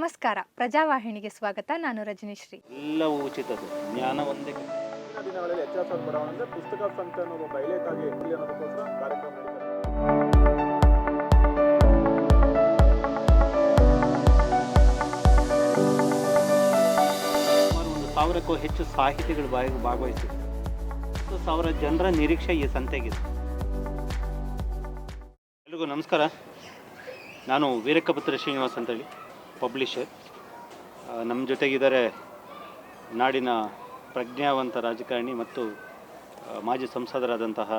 ನಮಸ್ಕಾರ. ಪ್ರಜಾವಾಹಿನಿಗೆ ಸ್ವಾಗತ. ನಾನು ರಜನೀಶ್ರೀ. ಎಲ್ಲವೂ ಉಚಿತ ಜ್ಞಾನ ಒಂದೇ. ದಿನಗಳಲ್ಲಿ ಹೆಚ್ಚಾಸ ಬಡಾವಣೆ ಪುಸ್ತಕ ಸಂತೆ ಅನ್ನೋದು ಒಂದು ಹೈಲೈಟ್ ಆಗಿ ಅನ್ನೋದಕ್ಕೋಸ್ಕರ ಕಾರ್ಯಕ್ರಮ ಒಂದು ಸಾವಿರಕ್ಕೂ ಹೆಚ್ಚು ಸಾಹಿತಿಗಳು ಬಾಯಿಗೆ ಭಾಗವಹಿಸಿದ್ರು. ಹತ್ತು ಸಾವಿರ ಜನರ ನಿರೀಕ್ಷೆ ಈ ಸಂತೆಗಿದೆ. ಎಲ್ರಿಗೂ ನಮಸ್ಕಾರ. ನಾನು ವೀರಕ್ಕಪುತ್ರ ಶ್ರೀನಿವಾಸ್ ಅಂತೇಳಿ. ಪಬ್ಲಿಷರ್ ನಮ್ಮ ಜೊತೆಗಿದ್ದಾರೆ ನಾಡಿನ ಪ್ರಜ್ಞಾವಂತ ರಾಜಕಾರಣಿ ಮತ್ತು ಮಾಜಿ ಸಂಸದರಾದಂತಹ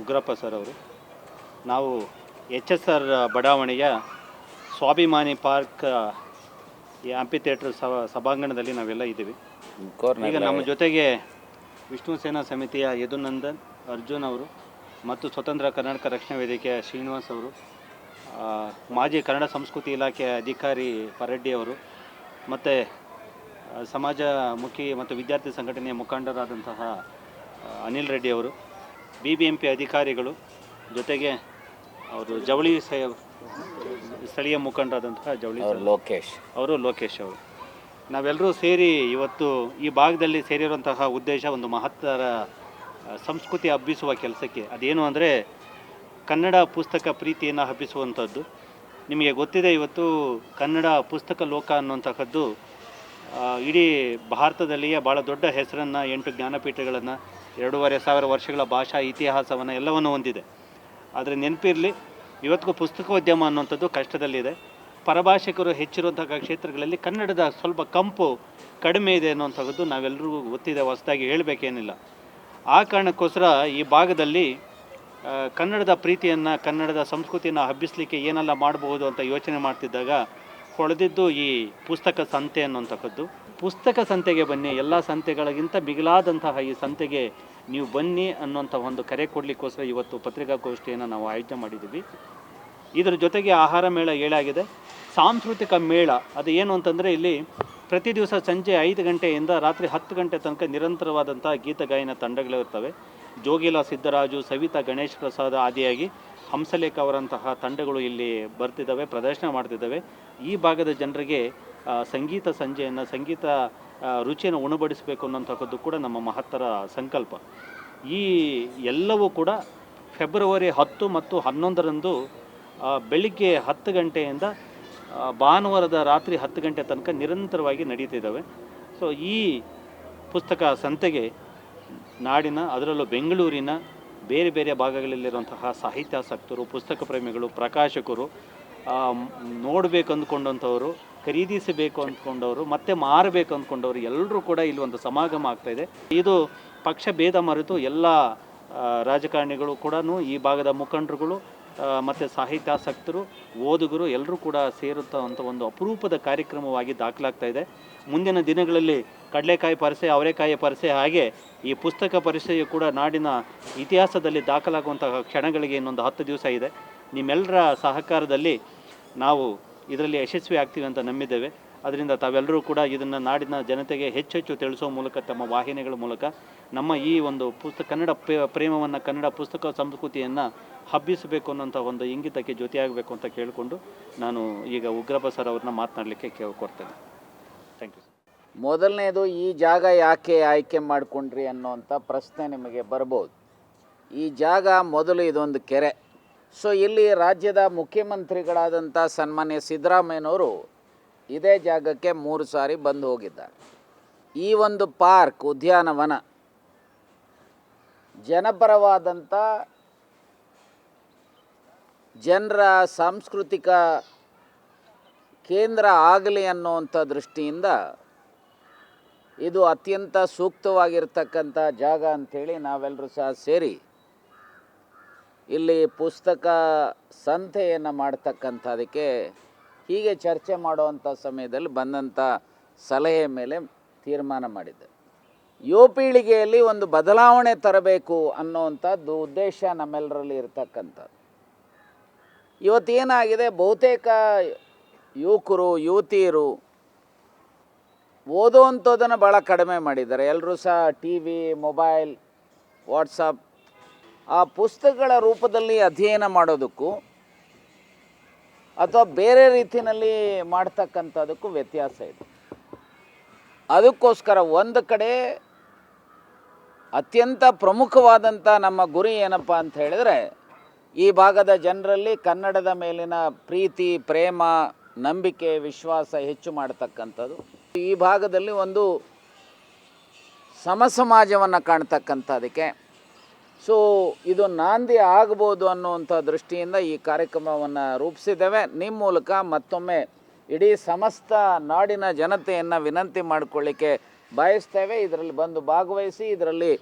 ಉಗ್ರಪ್ಪ ಸರ್ ಅವರು. ನಾವು ಎಚ್ ಎಸ್ ಆರ್ ಬಡಾವಣೆಯ ಸ್ವಾಭಿಮಾನಿ ಪಾರ್ಕ್ ಈ ಆಂಪಿ ಥಿಯೇಟರ್ ಸಭಾ ಸಭಾಂಗಣದಲ್ಲಿ ನಾವೆಲ್ಲ ಇದ್ದೀವಿ. ಈಗ ನಮ್ಮ ಜೊತೆಗೆ ವಿಷ್ಣು ಸೇನಾ ಸಮಿತಿಯ ಯದುನಂದನ್ ಅರ್ಜುನ್ ಅವರು ಮತ್ತು ಸ್ವತಂತ್ರ ಕರ್ನಾಟಕ ರಕ್ಷಣಾ ವೇದಿಕೆಯ ಶ್ರೀನಿವಾಸ್ ಅವರು ಮಾಜಿ ಕನ್ನಡ ಸಂಸ್ಕೃತಿ ಇಲಾಖೆ ಅಧಿಕಾರಿ ಪರಡ್ಡಿಯವರು ಮತ್ತು ಸಮಾಜ ಸಮಾಜಮುಖಿ ಮತ್ತು ವಿದ್ಯಾರ್ಥಿ ಸಂಘಟನೆಯ ಮುಖಂಡರಾದಂತಹ ಅನಿಲ್ ರೆಡ್ಡಿ ಅವರು ಬಿ ಬಿ ಎಂ ಪಿ ಅಧಿಕಾರಿಗಳು ಜೊತೆಗೆ ಅವರು ಜವಳಿ ಸ್ಥಳೀಯ ಮುಖಂಡರಾದಂತಹ ಜವಳಿ ಲೋಕೇಶ್. ಅವರು ಲೋಕೇಶ್ ಅವರು. ನಾವೆಲ್ಲರೂ ಸೇರಿ ಇವತ್ತು ಈ ಭಾಗದಲ್ಲಿ ಸೇರಿರುವಂತಹ ಉದ್ದೇಶ ಒಂದು ಮಹತ್ತರ ಸಂಸ್ಕೃತಿ ಹಬ್ಬಿಸುವ ಕೆಲಸಕ್ಕೆ. ಅದೇನು ಅಂದರೆ ಕನ್ನಡ ಪುಸ್ತಕ ಪ್ರೀತಿಯನ್ನು ಹಬ್ಬಿಸುವಂಥದ್ದು. ನಿಮಗೆ ಗೊತ್ತಿದೆ ಇವತ್ತು ಕನ್ನಡ ಪುಸ್ತಕ ಲೋಕ ಅನ್ನುವಂತಹದ್ದು ಇಡೀ ಭಾರತದಲ್ಲಿಯೇ ಭಾಳ ದೊಡ್ಡ ಹೆಸರನ್ನು, ಎಂಟು ಜ್ಞಾನಪೀಠಗಳನ್ನು, ಎರಡೂವರೆ ಸಾವಿರ ವರ್ಷಗಳ ಭಾಷಾ ಇತಿಹಾಸವನ್ನು ಎಲ್ಲವನ್ನು ಹೊಂದಿದೆ. ಆದರೆ ನೆನಪಿರಲಿ, ಇವತ್ತಿಗೂ ಪುಸ್ತಕೋದ್ಯಮ ಅನ್ನುವಂಥದ್ದು ಕಷ್ಟದಲ್ಲಿದೆ. ಪರಭಾಷಿಕರು ಹೆಚ್ಚಿರುವಂತಹ ಕ್ಷೇತ್ರಗಳಲ್ಲಿ ಕನ್ನಡದ ಸ್ವಲ್ಪ ಕಂಪು ಕಡಿಮೆ ಇದೆ ಅನ್ನುವಂಥದ್ದು ನಾವೆಲ್ಲರಿಗೂ ಗೊತ್ತಿದೆ, ಹೊಸದಾಗಿ ಹೇಳಬೇಕೇನಿಲ್ಲ. ಆ ಕಾರಣಕ್ಕೋಸ್ಕರ ಈ ಭಾಗದಲ್ಲಿ ಕನ್ನಡದ ಪ್ರೀತಿಯನ್ನು, ಕನ್ನಡದ ಸಂಸ್ಕೃತಿಯನ್ನು ಹಬ್ಬಿಸಲಿಕ್ಕೆ ಏನೆಲ್ಲ ಮಾಡಬಹುದು ಅಂತ ಯೋಚನೆ ಮಾಡ್ತಿದ್ದಾಗ ಹೊಳೆದಿದ್ದು ಈ ಪುಸ್ತಕ ಸಂತೆ ಅನ್ನುವಂಥಕ್ಕದ್ದು ಪುಸ್ತಕ ಸಂತೆಗೆ ಬನ್ನಿ, ಎಲ್ಲ ಸಂತೆಗಳಿಗಿಂತ ಮಿಗಿಲಾದಂತಹ ಈ ಸಂತೆಗೆ ನೀವು ಬನ್ನಿ ಅನ್ನುವಂಥ ಒಂದು ಕರೆ ಕೊಡಲಿಕ್ಕೋಸ್ಕರ ಇವತ್ತು ಪತ್ರಿಕಾಗೋಷ್ಠಿಯನ್ನು ನಾವು ಆಯೋಜನೆ ಮಾಡಿದ್ದೀವಿ. ಇದರ ಜೊತೆಗೆ ಆಹಾರ ಮೇಳ ಏಳಾಗಿದೆ. ಸಾಂಸ್ಕೃತಿಕ ಮೇಳ, ಅದು ಏನು ಅಂತಂದರೆ ಇಲ್ಲಿ ಪ್ರತಿ ದಿವಸ ಸಂಜೆ ಐದು ಗಂಟೆಯಿಂದ ರಾತ್ರಿ ಹತ್ತು ಗಂಟೆ ತನಕ ನಿರಂತರವಾದಂಥ ಗೀತ, ಗಾಯನ ತಂಡಗಳಿರ್ತವೆ ಜೋಗಿಲ ಸಿದ್ದರಾಜು, ಸವಿತಾ ಗಣೇಶ್ ಪ್ರಸಾದ್ ಆದಿಯಾಗಿ ಹಂಸಲೇಖ ಅವರಂತಹ ತಂಡಗಳು ಇಲ್ಲಿ ಬರ್ತಿದ್ದಾವೆ, ಪ್ರದರ್ಶನ ಮಾಡ್ತಿದ್ದಾವೆ. ಈ ಭಾಗದ ಜನರಿಗೆ ಸಂಗೀತ ಸಂಜೆಯನ್ನು, ಸಂಗೀತ ರುಚಿಯನ್ನು ಉಣಬಡಿಸಬೇಕು ಅನ್ನೋಂಥದ್ದು ಕೂಡ ನಮ್ಮ ಮಹತ್ತರ ಸಂಕಲ್ಪ. ಈ ಎಲ್ಲವೂ ಕೂಡ ಫೆಬ್ರವರಿ ಹತ್ತು ಮತ್ತು ಹನ್ನೊಂದರಂದು ಬೆಳಿಗ್ಗೆ ಹತ್ತು ಗಂಟೆಯಿಂದ ಭಾನುವಾರದ ರಾತ್ರಿ ಹತ್ತು ಗಂಟೆ ತನಕ ನಿರಂತರವಾಗಿ ನಡೀತಿದ್ದಾವೆ. ಸೊ ಈ ಪುಸ್ತಕ ಸಂತೆಗೆ ನಾಡಿನ, ಅದರಲ್ಲೂ ಬೆಂಗಳೂರಿನ ಬೇರೆ ಬೇರೆ ಭಾಗಗಳಲ್ಲಿರುವಂತಹ ಸಾಹಿತ್ಯಾಸಕ್ತರು, ಪುಸ್ತಕ ಪ್ರೇಮಿಗಳು, ಪ್ರಕಾಶಕರು ನೋಡಬೇಕು ಅಂದ್ಕೊಂಡಂಥವರು, ಖರೀದಿಸಬೇಕು ಅಂದ್ಕೊಂಡವರು, ಮತ್ತೆ ಮಾರಬೇಕು ಅಂದ್ಕೊಂಡವರು ಎಲ್ಲರೂ ಕೂಡ ಇಲ್ಲಿ ಒಂದು ಸಮಾಗಮ ಆಗ್ತಾ ಇದೆ. ಇದು ಪಕ್ಷ ಭೇದ ಮರೆತು ಎಲ್ಲ ರಾಜಕಾರಣಿಗಳು ಕೂಡ ಈ ಭಾಗದ ಮುಖಂಡರುಗಳು ಮತ್ತು ಸಾಹಿತ್ಯಾಸಕ್ತರು, ಓದುಗರು ಎಲ್ಲರೂ ಕೂಡ ಸೇರುತ್ತಂಥ ಒಂದು ಅಪರೂಪದ ಕಾರ್ಯಕ್ರಮವಾಗಿ ದಾಖಲಾಗ್ತಾ ಇದೆ. ಮುಂದಿನ ದಿನಗಳಲ್ಲಿ ಕಡಲೆಕಾಯಿ ಪರಿಸೆ, ಅವರೆಕಾಯಿ ಪರಿಸೆ ಹಾಗೆ ಈ ಪುಸ್ತಕ ಪರಿಸೆಯು ಕೂಡ ನಾಡಿನ ಇತಿಹಾಸದಲ್ಲಿ ದಾಖಲಾಗುವಂತಹ ಕ್ಷಣಗಳಿಗೆ ಇನ್ನೊಂದು ಹತ್ತು ದಿವಸ ಇದೆ. ನಿಮ್ಮೆಲ್ಲರ ಸಹಕಾರದಲ್ಲಿ ನಾವು ಇದರಲ್ಲಿ ಯಶಸ್ವಿ ಆಗ್ತೀವಿ ಅಂತ ನಂಬಿದ್ದೇವೆ. ಅದರಿಂದ ತಾವೆಲ್ಲರೂ ಕೂಡ ಇದನ್ನು ನಾಡಿನ ಜನತೆಗೆ ಹೆಚ್ಚೆಚ್ಚು ತಿಳಿಸೋ ಮೂಲಕ, ತಮ್ಮ ವಾಹಿನಿಗಳ ಮೂಲಕ, ನಮ್ಮ ಈ ಒಂದು ಪುಸ್ತಕ ಕನ್ನಡ ಪ್ರೇಮವನ್ನು, ಕನ್ನಡ ಪುಸ್ತಕ ಸಂಸ್ಕೃತಿಯನ್ನು ಹಬ್ಬಿಸಬೇಕು ಅನ್ನೋಂಥ ಒಂದು ಇಂಗಿತಕ್ಕೆ ಜೊತೆಯಾಗಬೇಕು ಅಂತ ಕೇಳಿಕೊಂಡು ನಾನು ಈಗ ಉಗ್ರಪ್ಪ ಸರ್ ಅವ್ರನ್ನ ಮಾತನಾಡಲಿಕ್ಕೆ ಕೇಳ್ಕೊಡ್ತೇನೆ ಥ್ಯಾಂಕ್ ಯು ಮೊದಲನೇದು, ಈ ಜಾಗ ಯಾಕೆ ಆಯ್ಕೆ ಮಾಡಿಕೊಂಡ್ರಿ ಅನ್ನೋವಂಥ ಪ್ರಶ್ನೆ ನಿಮಗೆ ಬರ್ಬೋದು. ಈ ಜಾಗ ಮೊದಲು ಇದೊಂದು ಕೆರೆ. ಸೊ ಇಲ್ಲಿ ರಾಜ್ಯದ ಮುಖ್ಯಮಂತ್ರಿಗಳಾದಂಥ ಸನ್ಮಾನ್ಯ ಸಿದ್ದರಾಮಯ್ಯನವರು ಇದೇ ಜಾಗಕ್ಕೆ ಮೂರು ಸಾರಿ ಬಂದು ಹೋಗಿದ್ದಾರೆ ಈ ಒಂದು ಪಾರ್ಕ್ ಉದ್ಯಾನವನ ಜನಪರವಾದಂಥ ಜನರ ಸಾಂಸ್ಕೃತಿಕ ಕೇಂದ್ರ ಆಗಲಿ ಅನ್ನುವಂಥ ದೃಷ್ಟಿಯಿಂದ ಇದು ಅತ್ಯಂತ ಸೂಕ್ತವಾಗಿರ್ತಕ್ಕಂಥ ಜಾಗ ಅಂಥೇಳಿ ನಾವೆಲ್ಲರೂ ಸಹ ಸೇರಿ ಇಲ್ಲಿ ಪುಸ್ತಕ ಸಂತೆಯನ್ನು ಮಾಡ್ತಕ್ಕಂಥದಕ್ಕೆ ಹೀಗೆ ಚರ್ಚೆ ಮಾಡುವಂಥ ಸಮಯದಲ್ಲಿ ಬಂದಂಥ ಸಲಹೆ ಮೇಲೆ ತೀರ್ಮಾನ ಮಾಡಿದ್ದೆ. ಯುವ ಪೀಳಿಗೆಯಲ್ಲಿ ಒಂದು ಬದಲಾವಣೆ ತರಬೇಕು ಅನ್ನೋವಂಥದ್ದು ಉದ್ದೇಶ ನಮ್ಮೆಲ್ಲರಲ್ಲಿ ಇರ್ತಕ್ಕಂಥದ್ದು. ಇವತ್ತೇನಾಗಿದೆ ಬಹುತೇಕ ಯುವಕರು, ಯುವತಿಯರು ಓದುವಂಥದ್ದನ್ನು ಭಾಳ ಕಡಿಮೆ ಮಾಡಿದ್ದಾರೆ. ಎಲ್ಲರೂ ಸಹ ಟಿ ವಿ, ಮೊಬೈಲ್, ವಾಟ್ಸಪ್ ಆ ಪುಸ್ತಕಗಳ ರೂಪದಲ್ಲಿ ಅಧ್ಯಯನ ಮಾಡೋದಕ್ಕೂ ಅಥವಾ ಬೇರೆ ರೀತಿಯಲ್ಲಿ ಮಾಡ್ತಕ್ಕಂಥದ್ದಕ್ಕೂ ವ್ಯತ್ಯಾಸ ಇದೆ. ಅದಕ್ಕೋಸ್ಕರ ಒಂದು ಕಡೆ ಅತ್ಯಂತ ಪ್ರಮುಖವಾದಂಥ ನಮ್ಮ ಗುರಿ ಏನಪ್ಪ ಅಂತ ಹೇಳಿದ್ರೆ, ಈ ಭಾಗದ ಜನರಲ್ಲಿ ಕನ್ನಡದ ಮೇಲಿನ ಪ್ರೀತಿ, ಪ್ರೇಮ, ನಂಬಿಕೆ, ವಿಶ್ವಾಸ ಹೆಚ್ಚು ಮಾಡ್ತಕ್ಕಂಥದ್ದು. ಈ ಭಾಗದಲ್ಲಿ ಒಂದು ಸಮಸಮಾಜವನ್ನು ಕಾಣ್ತಕ್ಕಂಥದಕ್ಕೆ ಸೊ ಇದು ನಾಂದಿ ಆಗ್ಬೋದು ಅನ್ನುವಂಥ ದೃಷ್ಟಿಯಿಂದ ಈ ಕಾರ್ಯಕ್ರಮವನ್ನು ರೂಪಿಸಿದ್ದೇವೆ. ನಿಮ್ಮ ಮೂಲಕ ಮತ್ತೊಮ್ಮೆ ಇಡೀ ಸಮಸ್ತ ನಾಡಿನ ಜನತೆಯನ್ನು ವಿನಂತಿ ಮಾಡಿಕೊಳ್ಳಿಕ್ಕೆ ಬಯಸ್ತೇವೆ. ಇದರಲ್ಲಿ ಬಂದು ಭಾಗವಹಿಸಿ, ಇದರಲ್ಲಿ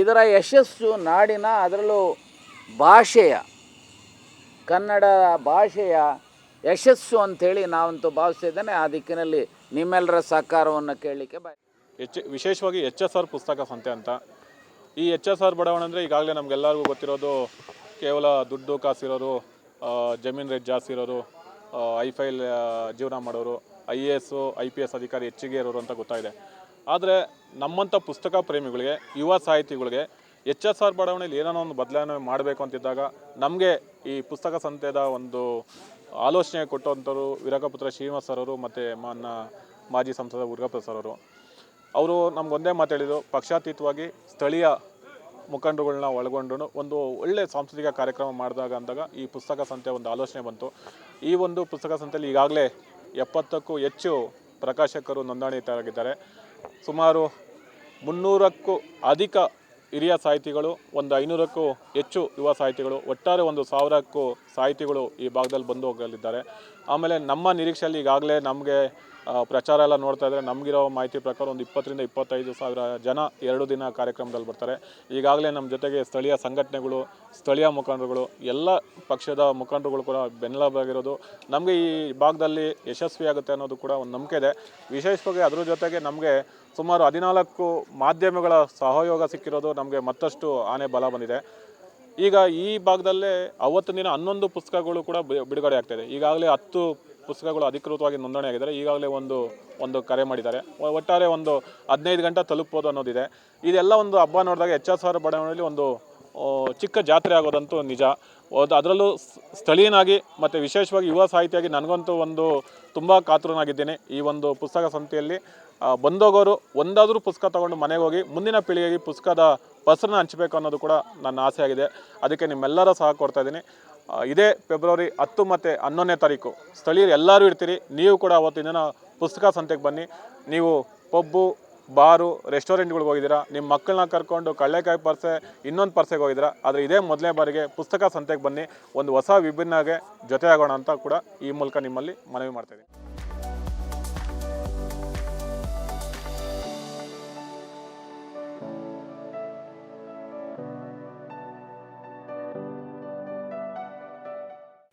ಇದರ ಯಶಸ್ಸು ನಾಡಿನ ಅದರಲ್ಲೂ ಭಾಷೆಯ, ಕನ್ನಡ ಭಾಷೆಯ ಯಶಸ್ಸು ಅಂಥೇಳಿ ನಾವಂತೂ ಭಾವಿಸಿದ್ದೇನೆ. ಆ ದಿಕ್ಕಿನಲ್ಲಿ ನಿಮ್ಮೆಲ್ಲರ ಸಹಕಾರವನ್ನು ಕೇಳಲಿಕ್ಕೆ ಬಯ ಎಚ್ ವಿಶೇಷವಾಗಿ ಎಚ್ ಎಸ್ ಆರ್ ಪುಸ್ತಕ ಸಂತೆ ಅಂತ ಈ ಎಚ್ ಎಸ್ ಆರ್ ಬಡಾವಣೆ ಅಂದರೆ ಈಗಾಗಲೇ ನಮಗೆಲ್ಲರಿಗೂ ಗೊತ್ತಿರೋದು ಕೇವಲ ದುಡ್ಡು ಕಾಸಿರೋರು ಜಮೀನು ರೇಟ್ ಜಾಸ್ತಿ ಇರೋರು ಫೈಲ್ ಜೀವನ ಮಾಡೋರು, I A S, I P S ಅಧಿಕಾರಿ ಹೆಚ್ಚಿಗೆ ಇರೋರು ಅಂತ ಗೊತ್ತಾಗಿದೆ. ಆದರೆ ನಮ್ಮಂಥ ಪುಸ್ತಕ ಪ್ರೇಮಿಗಳಿಗೆ, ಯುವ ಸಾಹಿತಿಗಳಿಗೆ ಎಚ್ ಎಸ್ ಆರ್ ಬಡಾವಣೆಯಲ್ಲಿ ಏನೋ ಒಂದು ಬದಲಾವಣೆ ಮಾಡಬೇಕು ಅಂತಿದ್ದಾಗ ನಮಗೆ ಈ ಪುಸ್ತಕ ಸಂತೆದ ಒಂದು ಆಲೋಚನೆ ಕೊಟ್ಟಂಥವ್ರು ವೀರಕಪುತ್ರ ಶ್ರೀನಿವಾಸ್ ಸರ್ ಅವರು ಮತ್ತು ಮಾನ್ನ ಮಾಜಿ ಸಂಸದ ಉರ್ಗಪ್ಪ ಸರ್ ಅವರು ಅವರು ನಮಗೊಂದೇ ಮಾತಾಡಿದ್ರು ಪಕ್ಷಾತೀತವಾಗಿ ಸ್ಥಳೀಯ ಮುಖಂಡರುಗಳನ್ನ ಒಳಗೊಂಡು ಒಂದು ಒಳ್ಳೆ ಸಾಂಸ್ಕೃತಿಕ ಕಾರ್ಯಕ್ರಮ ಮಾಡಿದಾಗ ಅಂದಾಗ ಈ ಪುಸ್ತಕ ಸಂತೆ ಒಂದು ಆಲೋಚನೆ ಬಂತು. ಈ ಒಂದು ಪುಸ್ತಕ ಸಂತೆಯಲ್ಲಿ ಈಗಾಗಲೇ ಎಪ್ಪತ್ತಕ್ಕೂ ಹೆಚ್ಚು ಪ್ರಕಾಶಕರು ನೋಂದಣಿತರಾಗಿದ್ದಾರೆ ಸುಮಾರು ಮುನ್ನೂರಕ್ಕೂ ಅಧಿಕ ಹಿರಿಯ ಸಾಹಿತಿಗಳು, ಒಂದು ಐನೂರಕ್ಕೂ ಹೆಚ್ಚು ಯುವ ಸಾಹಿತಿಗಳು, ಒಟ್ಟಾರೆ ಒಂದು ಸಾವಿರಕ್ಕೂ ಸಾಹಿತಿಗಳು ಈ ಭಾಗದಲ್ಲಿ ಬಂದು ಹೋಗಲಿದ್ದಾರೆ. ಆಮೇಲೆ ನಮ್ಮ ನಿರೀಕ್ಷೆಯಲ್ಲಿ ಈಗಾಗಲೇ ನಮಗೆ ಪ್ರಚಾರ ಎಲ್ಲ ನೋಡ್ತಾ ಇದ್ದರೆ ನಮಗಿರೋ ಮಾಹಿತಿ ಪ್ರಕಾರ ಒಂದು ಇಪ್ಪತ್ತರಿಂದ ಇಪ್ಪತ್ತೈದು ಸಾವಿರ ಜನ ಎರಡು ದಿನ ಕಾರ್ಯಕ್ರಮದಲ್ಲಿ ಬರ್ತಾರೆ. ಈಗಾಗಲೇ ನಮ್ಮ ಜೊತೆಗೆ ಸ್ಥಳೀಯ ಸಂಘಟನೆಗಳು, ಸ್ಥಳೀಯ ಮುಖಂಡರುಗಳು, ಎಲ್ಲ ಪಕ್ಷದ ಮುಖಂಡರುಗಳು ಕೂಡ ಬೆನ್ನೆಲುಬಾಗಿರೋದು. ನಮಗೆ ಈ ಭಾಗದಲ್ಲಿ ಯಶಸ್ವಿಯಾಗುತ್ತೆ ಅನ್ನೋದು ಕೂಡ ಒಂದು ನಂಬಿಕೆ ಇದೆ. ವಿಶೇಷವಾಗಿ ಅದ್ರ ಜೊತೆಗೆ ನಮಗೆ ಸುಮಾರು ಹದಿನಾಲ್ಕು ಮಾಧ್ಯಮಗಳ ಸಹಯೋಗ ಸಿಕ್ಕಿರೋದು ನಮಗೆ ಮತ್ತಷ್ಟು ಆನೆ ಬಲ ಬಂದಿದೆ. ಈಗ ಈ ಭಾಗದಲ್ಲೇ ಅವತ್ತಿನ ದಿನ ಹನ್ನೊಂದು ಪುಸ್ತಕಗಳು ಕೂಡ ಬಿಡುಗಡೆ ಆಗ್ತಾಯಿದೆ ಈಗಾಗಲೇ ಹತ್ತು ಪುಸ್ತಕಗಳು ಅಧಿಕೃತವಾಗಿ ನೋಂದಣಿ ಆಗಿದ್ದಾರೆ. ಈಗಾಗಲೇ ಒಂದು ಒಂದು ಕರೆ ಮಾಡಿದ್ದಾರೆ. ಒಟ್ಟಾರೆ ಒಂದು ಹದಿನೈದು ಗಂಟೆ ತಲುಪ್ಬೋದು ಅನ್ನೋದಿದೆ. ಇದೆಲ್ಲ ಒಂದು ಹಬ್ಬ ನೋಡಿದಾಗ ಎಚ್ ಎಸ್ ಆರ್ ಬಡಾವಣೆಯಲ್ಲಿ ಒಂದು ಚಿಕ್ಕ ಜಾತ್ರೆ ಆಗೋದಂತೂ ನಿಜ. ಅದು ಅದರಲ್ಲೂ ಸ್ಥಳೀಯನಾಗಿ ಮತ್ತು ವಿಶೇಷವಾಗಿ ಯುವ ಸಾಹಿತಿಯಾಗಿ ನನಗಂತೂ ಒಂದು ತುಂಬ ಕಾತುರನಾಗಿದ್ದೇನೆ ಈ ಒಂದು ಪುಸ್ತಕ ಸಂತೆಯಲ್ಲಿ. ಬಂದೋಗೋರು ಒಂದಾದರೂ ಪುಸ್ತಕ ತಗೊಂಡು ಮನೆಗೆ ಹೋಗಿ, ಮುಂದಿನ ಪೀಳಿಗೆಗೆ ಪುಸ್ತಕದ ಪಸರನ್ನ ಹಂಚಬೇಕು ಅನ್ನೋದು ಕೂಡ ನನ್ನ ಆಸೆ ಆಗಿದೆ. ಅದಕ್ಕೆ ನಿಮ್ಮೆಲ್ಲರ ಸಹ ಕೊಡ್ತಾ ಇದ್ದೀನಿ. ಇದೇ ಫೆಬ್ರವರಿ ಹತ್ತು ಮತ್ತು ಹನ್ನೊಂದನೇ ತಾರೀಕು. ಸ್ಥಳೀಯರು ಎಲ್ಲರೂ ಇರ್ತೀರಿ. ನೀವು ಕೂಡ ಅವತ್ತಿನ ಪುಸ್ತಕ ಸಂತೆಗೆ ಬನ್ನಿ. ನೀವು ಪಬ್ಬು, ಬಾರು, ರೆಸ್ಟೋರೆಂಟ್ಗಳಿಗೆ ಹೋಗಿದ್ದೀರಾ. ನಿಮ್ಮ ಮಕ್ಕಳನ್ನ ಕರ್ಕೊಂಡು ಕಳ್ಳೆಕಾಯಿ ಪರ್ಸೆ, ಇನ್ನೊಂದು ಪರ್ಸೆಗೆ ಹೋಗಿದ್ದೀರಾ. ಆದರೆ ಇದೇ ಮೊದಲನೇ ಬಾರಿಗೆ ಪುಸ್ತಕ ಸಂತೆಗೆ ಬನ್ನಿ. ಒಂದು ಹೊಸ ವಿಭಿನ್ನಗೆ ಜೊತೆಯಾಗೋಣ ಅಂತ ಕೂಡ ಈ ಮೂಲಕ ನಿಮ್ಮಲ್ಲಿ ಮನವಿ ಮಾಡ್ತಾಯಿದ್ದೀನಿ